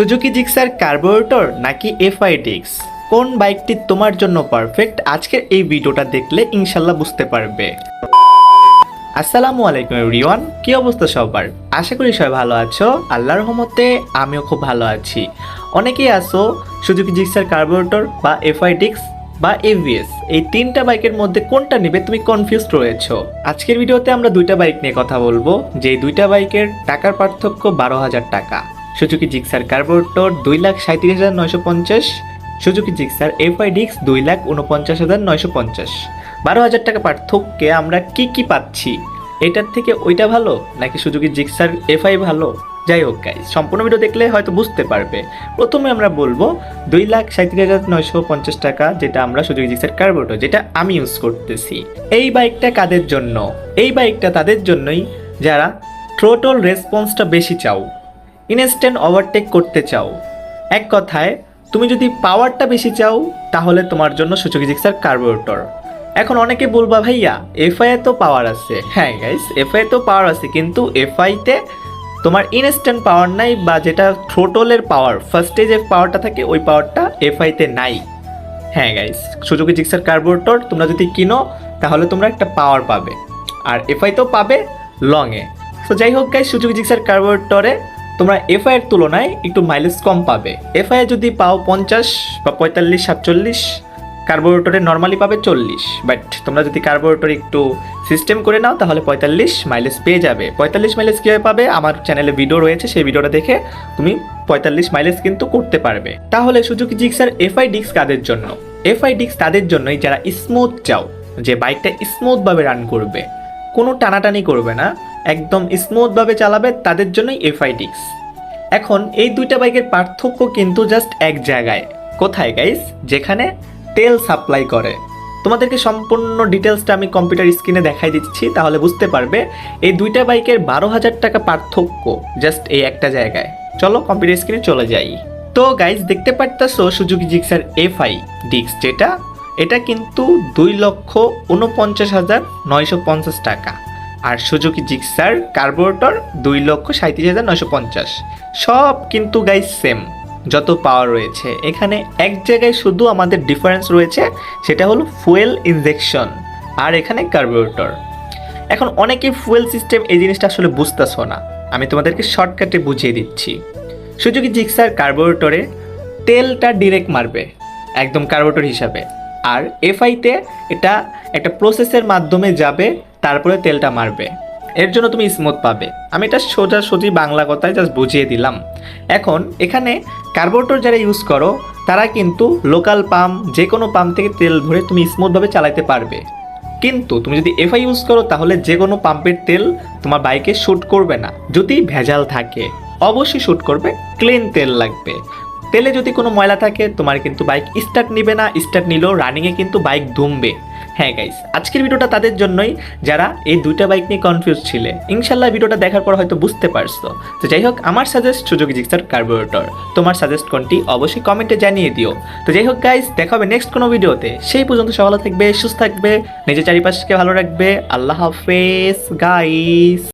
Suzuki Gixxer carburettor নাকি FI ডিক্স কোন বাইকটি তোমার জন্য পারফেক্ট আজকের এই ভিডিওটা দেখলে ইনশাল্লাহ বুঝতে পারবে। আসসালামু আলাইকুম এভরিওয়ান কি অবস্থা সবার? আশা করি সবাই ভালো আছো। আল্লাহর রহমতে আমিও খুব ভালো আছি। অনেকেই আসো সুজুকি জিক্সার কার্বোরেটর বা এফআই ডিক্স বা এভিএস এই তিনটা বাইকের মধ্যে কোনটা নেবে তুমি কনফিউজ রয়েছো? আজকের ভিডিওতে আমরা দুইটা বাইক নিয়ে কথা বলব। যে দুইটা বাইকের টাকার পার্থক্য বারো হাজার টাকা। সুজুকি জিক্সার কার্বোরেটর দুই লাখ সাঁত্রিশ হাজার নয়শো পঞ্চাশ, সুজুকি জিক্সার এফআই ডিক্স দুই লাখ উনপঞ্চাশ হাজার নয়শো পঞ্চাশ। বারো হাজার টাকা পার্থক্যে আমরা কি কি পাচ্ছি? এটার থেকে ওইটা ভালো নাকি সুজুকি জিক্সার এফআই ভালো? যাই হোক গাইজ সম্পূর্ণ ভিডিও দেখলে হয়তো বুঝতে পারবে। প্রথমে আমরা বলব দুই লাখ সাঁত্রিশ হাজার নয়শো পঞ্চাশ টাকা যেটা আমরা সুজুকি জিক্সার কার্বোটো যেটা আমি ইউজ করতেছি। এই বাইকটা কাদের জন্য? এই বাইকটা তাদের জন্যই যারা ট্রোটল রেসপন্সটা বেশি চাও। ইনস্ট্যান্ট ওভারটেক করতে চাও। এক কথায়, তুমি যদি পাওয়ারটা বেশি চাও, তাহলে তোমার জন্য সুচকি জিক্সার কার্বোরেটর এখন অনেকে বলবা, ভাইয়া এফআই তো পাওয়ার আছে। হ্যাঁ গাইস এফআই তো পাওয়ার আছে, কিন্তু এফআইতে তোমার ইনস্ট্যান্ট পাওয়ার নাই বা যেটা থ্রোটলের পাওয়ার ফার্স্টে যে পাওয়ারটা থাকে, ওই পাওয়ারটা এফআইতে নাই। হ্যাঁ গাইস সুজুকি জিক্সার কার্বোরেটর তোমরা যদি কিনো, তাহলে তোমরা একটা পাওয়ার পাবে। আর এফআই তো পাবে লংয়ে তো যাই হোক গাইস সুজুকি জিক্সার কার্বোরেটরে তোমরা এফআই এর তুলনায় একটু মাইলেজ কম পাবে। এফআই যদি পাও পঞ্চাশ বা পঁয়তাল্লিশ, সাতচল্লিশ কার্বোরেটরে নর্মালি পাবে চল্লিশ। বাট তোমরা যদি কার্বোরেটর একটু সিস্টেম করে নাও, তাহলে পঁয়তাল্লিশ মাইলেজ পেয়ে যাবে। পঁয়তাল্লিশ মাইলেজ কীভাবে পাবে? আমার চ্যানেলে ভিডিও রয়েছে, সেই ভিডিওটা দেখে তুমি পঁয়তাল্লিশ মাইলেজ কিন্তু করতে পারবে। তাহলে সুজুকি জিক্সার এফআই ডিক্স কাদের জন্য। এফআই ডিক্স তাদের জন্যই যারা স্মুথ চাও, যে বাইকটা স্মুথভাবে রান করবে, কোনো টানাটানি করবে না। একদম স্মুথভাবে চালাবে, তাদের জন্যই এফআই ডিক্স এখন এই দুইটা বাইকের পার্থক্য কিন্তু জাস্ট এক জায়গায়। কোথায় গাইস যেখানে তেল সাপ্লাই করে। তোমাদেরকে সম্পূর্ণ ডিটেলসটা আমি কম্পিউটার স্ক্রিনে দেখাই দিচ্ছি, তাহলে বুঝতে পারবে এই দুইটা বাইকের বারো হাজার টাকা পার্থক্য জাস্ট এই একটা জায়গায়। চলো কম্পিউটার স্ক্রিনে চলে যাই। তো গাইস দেখতে পারতেছো সুজুকি জিক্সার এফআই ডিক্স যেটা? এটা কিন্তু দুই লক্ষ উনপঞ্চাশ হাজার নয়শো পঞ্চাশ টাকা। আর সুজুকি জিক্সার কার্বোরেটর দুই লক্ষ সাঁত্রিশ হাজার নয়শো পঞ্চাশ। সব কিন্তু গাইস সেম যত পাওয়ার রয়েছে। এখানে এক জায়গায় শুধু আমাদের ডিফারেন্স রয়েছে, সেটা হলো ফুয়েল ইনজেকশন আর এখানে কার্বোরেটর এখন অনেকে ফুয়েল সিস্টেম এই জিনিসটা আসলে বুঝতেছো না। আমি তোমাদেরকে শর্টকাটে বুঝিয়ে দিচ্ছি। সুজুকি জিক্সার কার্বোরেটরে তেলটা ডিরেক্ট মারবে, একদম কার্বোরেটর হিসাবে। আর এফআইতে এটা একটা প্রসেসের মাধ্যমে যাবে তারপরে তেলটা মারবে। এর জন্য তুমি স্মুথ পাবে। আমি এটা সোজা সোজি বাংলা কথায় জাস্ট বুঝিয়ে দিলাম। এখন এখানে কার্বোরেটর যারা ইউজ করো, তারা কিন্তু লোকাল পাম্প যে কোনো পাম্প থেকে তেল ভরে তুমি স্মুথভাবে চালাতে পারবে। কিন্তু তুমি যদি এফআই ইউজ করো, তাহলে যে কোনো পাম্পের তেল তোমার বাইকে শ্যুট করবে না। যদি ভেজাল থাকে, অবশ্যই শ্যুট করবে ক্লিন তেল লাগবে। তেলে যদি কোনো ময়লা থাকে, তোমার কিন্তু বাইক স্টার্ট নিবে না। স্টার্ট নিলেও রানিংয়ে কিন্তু বাইক ধুমবে। হ্যাঁ গাইস আজকের ভিডিওটা তাদের জন্যই, যারা এই দুইটা বাইক নিয়ে কনফিউজ ছিল। ইনশাল্লাহ ভিডিওটা দেখার পর হয়তো বুঝতে পারছ। তো যাই হোক, আমার সাজেস্ট সুযোগ জিক্সার কার্বোরেটর তোমার সাজেস্ট কোনটি অবশ্যই কমেন্টে জানিয়ে দিও। তো যাই হোক গাইস দেখা হবে নেক্সট কোনো ভিডিওতে। সেই পর্যন্ত সকালে থাকবে, সুস্থ থাকবে, নিজের চারিপাশকে ভালো রাখবে। আল্লাহ হাফেজ গাইস